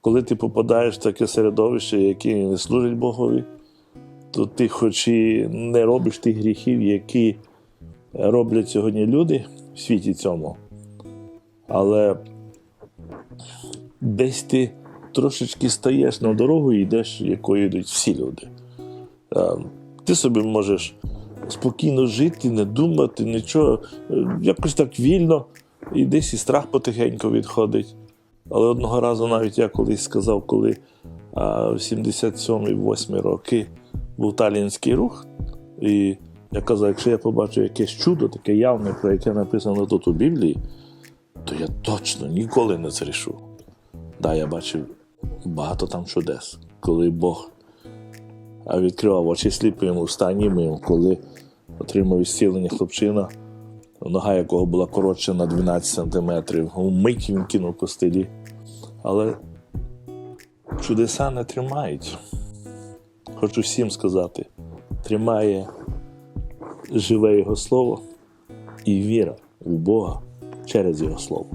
коли ти попадаєш в таке середовище, яке не служить Богові, то ти хоч і не робиш тих гріхів, які роблять сьогодні люди в світі цьому, але десь ти трошечки стаєш на дорогу і йдеш, якою йдуть всі люди. Е, Ти собі можеш спокійно жити, не думати, нічого, е, якось так вільно, і десь і страх потихеньку відходить. Але одного разу навіть я колись сказав, коли а, в 77-8 роки був талінський рух, і я казав, якщо я побачу якесь чудо, таке явне, про яке написано тут у Біблії, то я точно ніколи не зрішу. Да, я бачив багато там чудес, коли Бог відкривав очі сліпим у стані мим, коли отримав ісцілення хлопчина, нога якого була коротша на 12 сантиметрів, Мить він кинув костилі. Але чудеса не тримають. Хочу всім сказати: тримає живе Його Слово і віра в Бога через Його Слово.